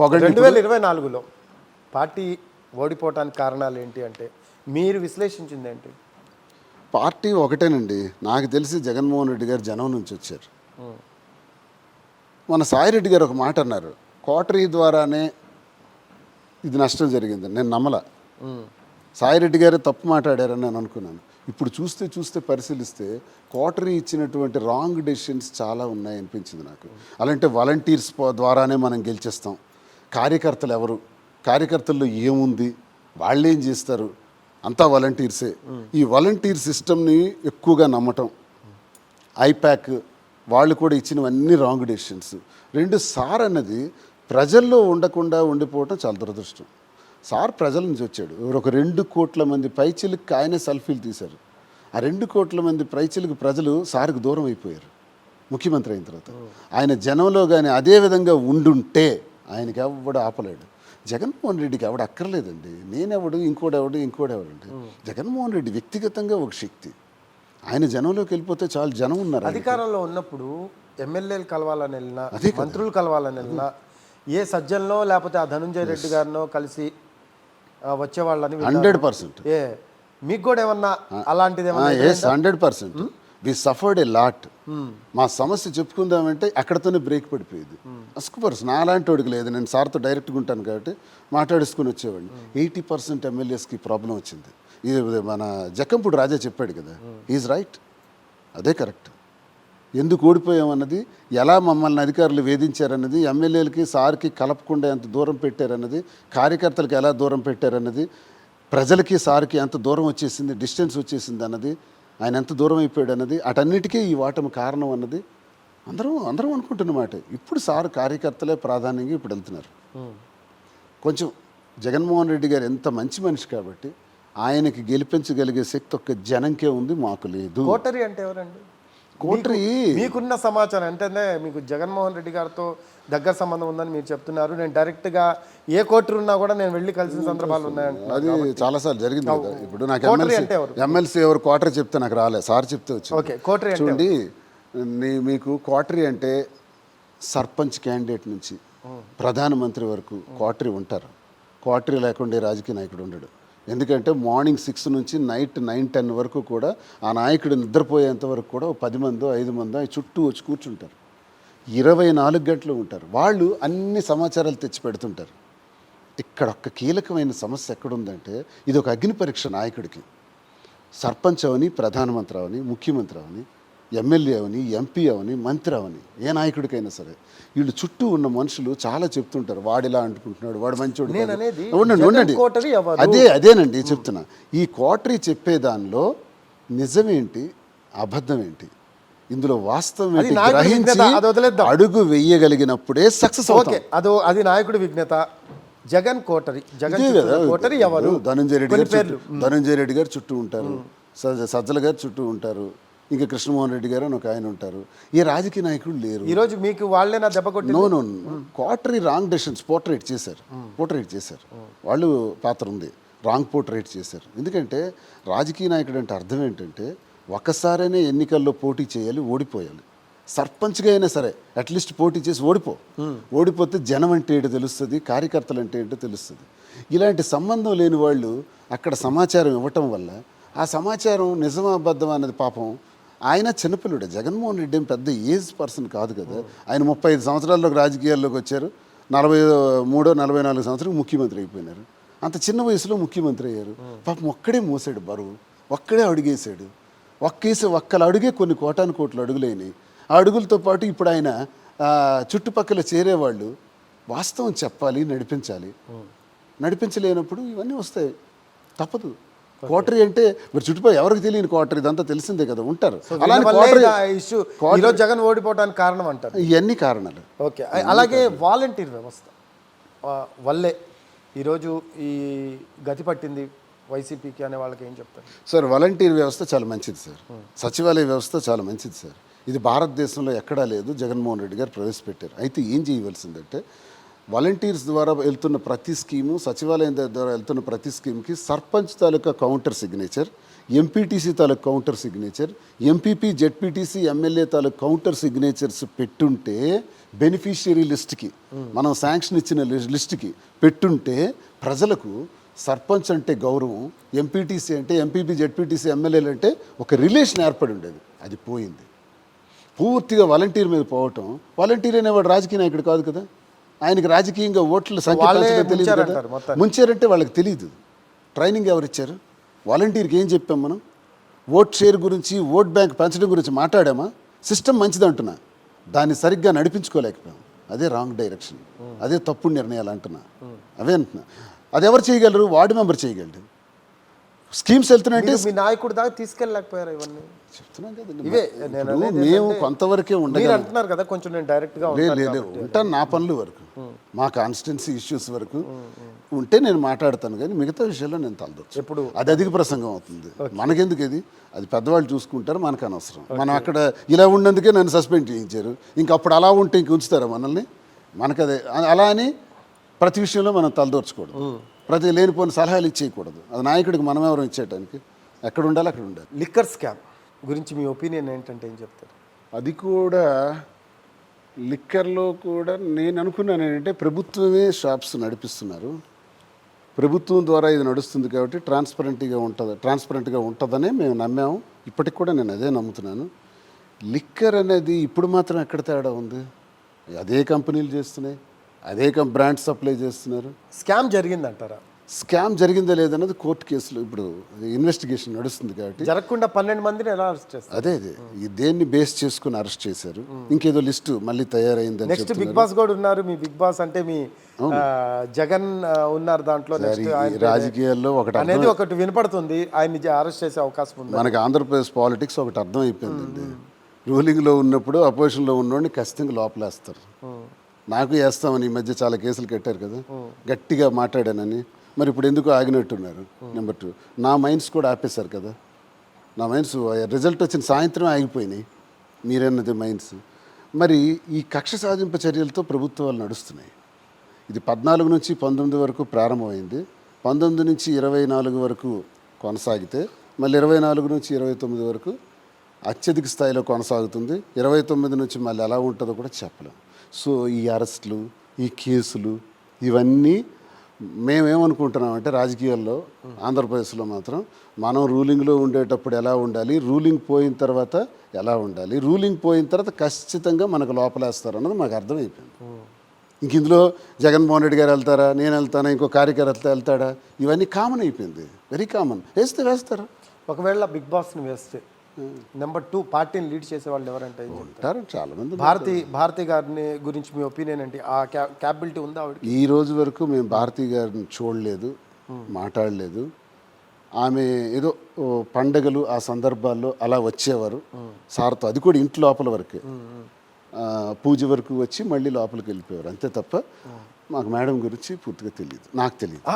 రెండు వేల ఇరవై నాలుగులో పార్టీ ఓడిపోవటానికి కారణాలు ఏంటి అంటే మీరు విశ్లేషించింది ఏంటి పార్టీ ఒకటేనండి. నాకు తెలిసి జగన్మోహన్ రెడ్డి గారు జనం నుంచి వచ్చారు. మన సాయిరెడ్డి గారు ఒక మాట అన్నారు. కోటరీ ద్వారానే ఇది నష్టం జరిగింది. నేను నమ్మల. సాయిరెడ్డి గారే తప్పు మాట్లాడారని నేను అనుకున్నాను. ఇప్పుడు చూస్తే చూస్తే పరిశీలిస్తే కోటరీ ఇచ్చినటువంటి రాంగ్ డెసిషన్స్ చాలా ఉన్నాయి అనిపించింది నాకు. అలాంటి వాలంటీర్స్ ద్వారానే మనం గెలిచేస్తాం. కార్యకర్తలు ఎవరు కార్యకర్తల్లో ఏముంది? వాళ్ళు ఏం చేస్తారు? అంతా వాలంటీర్సే ఈ వాలంటీర్ సిస్టమ్ని ఎక్కువగా నమ్మటం. ఐప్యాక్ వాళ్ళు కూడా ఇచ్చినవన్నీ రాంగ్ డెసిషన్స్ రెండు సార్ అన్నది ప్రజల్లో ఉండకుండా ఉండిపోవటం చాలా దురదృష్టం. సార్ ప్రజల నుంచి వచ్చాడు. ఒక రెండు కోట్ల మంది పైచిలకు ఆయనే సెల్ఫీలు తీశారు. ఆ రెండు కోట్ల మంది పైచిలకు ప్రజలు సార్కు దూరం అయిపోయారు. ముఖ్యమంత్రి అయిన తర్వాత. ఆయన జనంలో కానీ అదే విధంగా ఉండుంటే ఆయనకి ఎవడు ఆపలేడు. జగన్మోహన్ రెడ్డికి ఎవడు అక్కర్లేదండి. నేనెవడు ఇంకోడెవడు ఇంకోడెవడండి. జగన్మోహన్ రెడ్డి వ్యక్తిగతంగా ఒక శక్తి. ఆయన జనంలోకి వెళ్ళిపోతే చాలు జనం ఉన్నారు. అధికారంలో ఉన్నప్పుడు ఎమ్మెల్యేలు కలవాలని వెళ్ళినా. మంత్రులు కలవాలని వెళ్ళినా ఏ సజ్జనలో లేకపోతే ఆ ధనుంజయ రెడ్డి గారినో కలిసి వచ్చేవాళ్ళని. Hundred percent. ఏ మీకు కూడా ఏమన్నా అలాంటిది hundred percent. We suffered a lot మా సమస్య చెప్పుకుందామంటే అక్కడతోనే బ్రేక్ పడిపోయేది. అస్కు పర్సన్ నాలాంటి వాడికి లేదు. నేను సార్తో డైరెక్ట్గా ఉంటాను కాబట్టి మాట్లాడేసుకుని వచ్చేవాడిని. ఎయిటీ పర్సెంట్ ఎమ్మెల్యేస్కి ప్రాబ్లం వచ్చింది. ఇది మన జక్కంపూడి రాజా చెప్పాడు కదా. ఈజ్ రైట్ అదే కరెక్ట్ ఎందుకు ఓడిపోయామన్నది ఎలా మమ్మల్ని అధికారులు వేధించారన్నది ఎమ్మెల్యేలకి సార్కి కలపకుండా ఎంత దూరం పెట్టారన్నది కార్యకర్తలకు ఎలా దూరం పెట్టారన్నది ప్రజలకి సార్కి ఎంత దూరం వచ్చేసింది డిస్టెన్స్ వచ్చేసింది అన్నది ఆయన ఎంత దూరం అయిపోయాడు అన్నది అటన్నిటికీ ఈ వాటము కారణం అన్నది అందరం అందరం అనుకుంటున్నమాట ఇప్పుడు సార్ కార్యకర్తలే ప్రాధాన్యంగా ఇప్పుడు వెళ్తున్నారు. కొంచెం జగన్మోహన్ రెడ్డి గారు ఎంత మంచి మనిషి కాబట్టి ఆయనకి గెలిపించగలిగే శక్తి ఒక్క జనంకే ఉంది మాకు లేదు. కోటరి అంటే ఎవరండి? కోటరి మీకు- మీకున్న సమాచారం ఏంటంటే మీకు జగన్మోహన్ రెడ్డి గారితో దగ్గర సంబంధం ఉందని మీరు చెప్తున్నారు. నేను డైరెక్ట్గా ఏ కోటరి ఉన్నా కూడా నేను వెళ్ళి కలిసిన సందర్భాలు ఉన్నాయంటున్నారు అది చాలాసార్లు జరిగింది కదా. ఇప్పుడు నాకు ఎమ్మెల్సీ అంటే ఎవరు? ఎమ్మెల్సీ ఎవరు క్వార్టర్ చెప్తే నాకు రాలే. సార్ చెప్తే వచ్చింది. ఓకే కోటరి అంటే చూడండి నీ మీకు క్వార్టరీ అంటే సర్పంచ్ క్యాండిడేట్ నుంచి ప్రధానమంత్రి వరకు క్వార్టరీ ఉంటారు. క్వార్టరీ లేకుండా రాజకీయ నాయకుడు ఉండడు. ఎందుకంటే మార్నింగ్ సిక్స్ నుంచి నైట్ నైన్ టెన్ వరకు కూడా ఆ నాయకుడు నిద్రపోయేంత వరకు కూడా పది మందో ఐదు మందో చుట్టూ వచ్చి కూర్చుంటారు. ఇరవై నాలుగు గంటలు ఉంటారు. వాళ్ళు అన్ని సమాచారాలు తెచ్చి పెడుతుంటారు. ఇక్కడ ఒక్క కీలకమైన సమస్య ఎక్కడుందంటే ఇది ఒక అగ్ని పరీక్ష నాయకుడికి. సర్పంచ్ అవని ప్రధానమంత్రి అవని ముఖ్యమంత్రి అవని ఎమ్మెల్యే అవని ఎంపీ అవని మంత్రి అవని ఏ నాయకుడికైనా సరే వీళ్ళు చుట్టూ ఉన్న మనుషులు చాలా చెప్తుంటారు వాడిలా అంటుకుంటున్నాడు వాడు మంచోడు నేను కాదు. అనేది ఉండండి? అదే అదేనండి చెప్తున్నా. ఈ కోటరీ చెప్పే దానిలో నిజమేంటి అబద్ధం ఏంటి? ఇందులో వాస్తవం గ్రహించి. అడుగు వెయ్యగలిగినప్పుడే సక్సెస్ ఓకే అదో అది నాయకుడి విజ్ఞత. జగన్ కోటరి జగన్ కోటరి ఎవరు? ధనంజయ రెడ్డి గారు ధనంజయ రెడ్డి గారు చుట్టూ ఉంటారు సజ్జ- సజ్జల గారు చుట్టూ ఉంటారు ఇంకా కృష్ణమోహన్ రెడ్డి గారు అని ఒక ఆయన ఉంటారు. ఈ రాజకీయ నాయకులు లేరు. ఈ రోజు మీకు వాళ్ళే నా దెబ్బ కొట్టి నో నో క్వార్టరీ రాంగ్ డెసిషన్స్ పోర్ట్రేట్ చేశారు. పోర్ట్రేట్ చేశారు. వాళ్ళు పాత్ర ఉంది. రాంగ్ పోర్ట్రేట్ చేశారు. ఎందుకంటే రాజకీయ నాయకుడు అంటే అర్థం ఏంటంటే ఒక్కసారైనా ఎన్నికల్లో పోటీ చేయాలి ఓడిపోయాలి. సర్పంచ్గా అయినా సరే అట్లీస్ట్ పోటీ చేసి ఓడిపో. ఓడిపోతే జనం అంటే ఏంటో తెలుస్తుంది కార్యకర్తలు అంటే ఏంటో తెలుస్తుంది. ఇలాంటి సంబంధం లేని వాళ్ళు అక్కడ సమాచారం ఇవ్వటం వల్ల ఆ సమాచారం నిజమా అబద్ధం అన్నది పాపం ఆయన చిన్నపిల్లుడే. జగన్మోహన్ రెడ్డి పెద్ద ఏజ్ పర్సన్ కాదు కదా. ఆయన ముప్పై ఐదు సంవత్సరాల్లోకి రాజకీయాల్లోకి వచ్చారు. నలభై మూడో నలభై నాలుగు సంవత్సరాలు ముఖ్యమంత్రి అయిపోయినారు. అంత చిన్న వయసులో ముఖ్యమంత్రి అయ్యారు. పాపం ఒక్కడే మోసాడు బరువు. ఒక్కడే అడుగేశాడు. ఒక్కేసి ఒక్కల అడుగే కొన్ని కోటాను కోట్ల అడుగులేని ఆ అడుగులతో పాటు ఇప్పుడు ఆయన చుట్టుపక్కల చేరేవాళ్ళు వాస్తవం చెప్పాలి నడిపించాలి. నడిపించలేనప్పుడు ఇవన్నీ వస్తాయి. తప్పదు. కోటరీ అంటే మరి చుట్టుపక్కల ఎవరికి తెలియని కోటరీ ఇదంతా తెలిసిందే కదా ఉంటారు. అలానే కోటరీ ఇష్యూ ఈరోజు జగన్ ఓడిపోవడానికి కారణం అంటారు. ఇవన్నీ కారణాలు. ఓకే అలాగే వాలంటీర్ వ్యవస్థ వల్లే ఈరోజు ఈ గతి పట్టింది వైసీపీకి అనే వాళ్ళకి ఏం చెప్తారు? సార్ వాలంటీర్ వ్యవస్థ చాలా మంచిది సార్. సచివాలయ వ్యవస్థ చాలా మంచిది సార్. ఇది భారతదేశంలో ఎక్కడా లేదు జగన్మోహన్ రెడ్డి గారు ప్రవేశపెట్టారు. అయితే ఏం చేయవలసిందంటే వాలంటీర్స్ ద్వారా వెళ్తున్న ప్రతి స్కీము సచివాలయం ద్వారా వెళ్తున్న ప్రతి స్కీమ్కి సర్పంచ్ తాలూకా కౌంటర్ సిగ్నేచర్ ఎంపీటీసీ తాలూకు counter signature MPP ZPTC MLA తాలూకు కౌంటర్ సిగ్నేచర్స్ పెట్టుంటే బెనిఫిషియరీ లిస్ట్కి మనం శాంక్షన్ ఇచ్చిన లిస్ట్కి పెట్టుంటే ప్రజలకు సర్పంచ్ అంటే గౌరవం ఎంపీటీసీ అంటే ఎంపీపీ జెడ్పీటీసీ ఎమ్మెల్యేలు అంటే ఒక రిలేషన్ ఏర్పడి ఉండేది. అది పోయింది. పూర్తిగా వాలంటీర్ మీద పోవటం వాలంటీర్ అనేవాడు రాజకీయ నాయకుడు కాదు కదా. ఆయనకి రాజకీయంగా ఓట్ల సంఖ్య పెంచడం తెలియదు కదా. ముంచారంటే వాళ్ళకి తెలియదు ట్రైనింగ్ ఎవరు ఇచ్చారు వాలంటీర్కి ఏం చెప్పాం మనం? ఓట్ షేర్ గురించి ఓట్ బ్యాంక్ పెంచడం గురించి మాట్లాడామా? సిస్టమ్ మంచిది అంటున్నా. దాన్ని సరిగ్గా నడిపించుకోలేకపోయాం. అదే రాంగ్ డైరెక్షన్ అదే తప్పుడు నిర్ణయాలు అంటున్నా. అవే అంటున్నా. అది ఎవరు చేయగలరు? వార్డు మెంబర్ చేయగలరు స్కీమ్స్ వెళ్తున్నాయంటే మీ నాయకుడు దాకా తీసుకెళ్ళలేకపోయారు ఇవన్నీ? చెప్తున్నాం కదండి ఇవే నేను ఇప్పుడు అనేది మేము కొంతవరకే ఉండగలం. అంటున్నారు కదా కొంచెం నేను డైరెక్ట్గా లేదు ఉంటాను నా పనుల వరకు. మా కాన్స్టిట్యున్సీ ఇష్యూస్ వరకు. ఉంటే నేను మాట్లాడతాను కానీ మిగతా విషయాల్లో నేను తలదొచ్చు. ఎప్పుడు? అది అధిక ప్రసంగం అవుతుంది. మనకెందుకు ఇది? అది పెద్దవాళ్ళు చూసుకుంటారు మనకు అనవసరం. మనం అక్కడ ఇలా ఉన్నందుకే నన్ను సస్పెండ్ చేయించారు. ఇంక అప్పుడు అలా ఉంటే ఇంక ఉంచుతారా మనల్ని? మనకు అదే అ- అలా అని ప్రతి విషయంలో మనం తలదోర్చకూడదు ప్రతి లేనిపోయిన సలహాలు ఇచ్చేయకూడదు. అది నాయకుడికి మనం ఎవరు ఇచ్చేయడానికి ఎక్కడ ఉండాలి అక్కడ ఉండాలి. లిక్కర్ స్కామ్ గురించి మీ ఒపీనియన్ ఏంటంటే ఏం చెప్తారు? అది కూడా లిక్కర్లో కూడా నేను అనుకున్నాను ఏంటంటే ప్రభుత్వమే షాప్స్ నడిపిస్తున్నారు. ప్రభుత్వం ద్వారా ఇది నడుస్తుంది కాబట్టి ట్రాన్స్పరెంట్గా ఉంటుంది ట్రాన్స్పరెంట్గా ఉంటుందనే మేము నమ్మాము. ఇప్పటికి కూడా నేను అదే నమ్ముతున్నాను. లిక్కర్ అనేది ఇప్పుడు మాత్రం ఎక్కడ తేడా ఉంది? అదే కంపెనీలు చేస్తున్నాయి. అదే కం బ్రాండ్ సప్లై చేస్తున్నారు. స్కామ్ జరిగింది అంటారా స్కామ్ జరిగిందా లేదన్నది కోర్టు కేసులో ఇప్పుడు ఇన్వెస్టిగేషన్ నడుస్తుంది కాబట్టి. జరగకుండా పన్నెండు మందిని ఎలా అరెస్ట్ చేస్తారు? అదే అదే. ఈ దేన్ని బేస్ చేసుకుని అరెస్ట్ చేశారు. ఇంకేదో లిస్టు మళ్ళీ తయారైందని నెక్స్ట్ బిగ్ బాస్ కూడా ఉన్నారు. మీ బిగ్ బాస్ అంటే మీ జగన్ ఉన్నారు దాంట్లో ఆయన రాజకీయాల్లో ఒకటి అనేది ఒకటి వినపడుతుంది. ఆయన్ని అరెస్ట్ చేసే అవకాశం ఉంది? మనకి ఆంధ్రప్రదేశ్ పాలిటిక్స్ ఒకటి అర్థం అయిపోయిందండి రూలింగ్లో ఉన్నప్పుడు అపోజిషన్లో ఉన్నోడిని ఖచ్చితంగా లోపలేస్తారు. నాకు వేస్తామని ఈ మధ్య చాలా కేసులు కట్టారు కదా. గట్టిగా మాట్లాడానని. మరి ఇప్పుడు ఎందుకు ఆగినట్టున్నారు? Number two. నా మైండ్స్ కూడా ఆపేశారు కదా. నా మైండ్స్ రిజల్ట్ వచ్చిన సాయంత్రం ఆగిపోయినాయి. మీరన్నది మైండ్స్. మరి ఈ కక్ష సాధింపు చర్యలతో ప్రభుత్వాలు నడుస్తున్నాయి. ఇది పద్నాలుగు నుంచి పంతొమ్మిది వరకు ప్రారంభమైంది. పంతొమ్మిది నుంచి ఇరవై నాలుగు వరకు కొనసాగితే మళ్ళీ ఇరవై నాలుగు నుంచి ఇరవై తొమ్మిది వరకు అత్యధిక స్థాయిలో కొనసాగుతుంది. ఇరవై తొమ్మిది నుంచి మళ్ళీ ఎలా ఉంటుందో కూడా చెప్పలేం. సో ఈ అరెస్టులు ఈ కేసులు ఇవన్నీ మేమేమనుకుంటున్నామంటే రాజకీయాల్లో ఆంధ్రప్రదేశ్లో మాత్రం మనం రూలింగ్లో ఉండేటప్పుడు ఎలా ఉండాలి రూలింగ్ పోయిన తర్వాత ఎలా ఉండాలి రూలింగ్ పోయిన తర్వాత ఖచ్చితంగా మనకు లోపలేస్తారు అన్నది మాకు అర్థమైపోయింది. ఇంక ఇందులో జగన్మోహన్ రెడ్డి గారు వెళ్తారా నేను వెళ్తానా ఇంకో కార్యకర్త వెళ్తాడా ఇవన్నీ కామన్ అయిపోయింది వెరీ కామన్. వేస్తే వేస్తారు. ఒకవేళ బిగ్ బాస్ని వేస్తే నెంబర్ టూ పార్టీని లీడ్ చేసే వాళ్ళు ఎవరంటే? ఉంటారు చాలా మంది భారతి భారతి గారిని గురించి మీ ఒపీనియన్ ఏంటి? ఆ క్యాపబిలిటీ ఉందా ఆవిడకి? ఈ రోజు వరకు మేము భారతీ గారిని చూడలేదు మాట్లాడలేదు. ఆమె ఏదో పండగలు ఆ సందర్భాల్లో అలా వచ్చేవారు. సార్తో అది కూడా ఇంటి లోపల వరకే. పూజ వరకు వచ్చి మళ్ళీ లోపలికి వెళ్ళిపోయారు అంతే తప్ప మాకు మేడం గురించి పూర్తిగా తెలియదు నాకు తెలియదు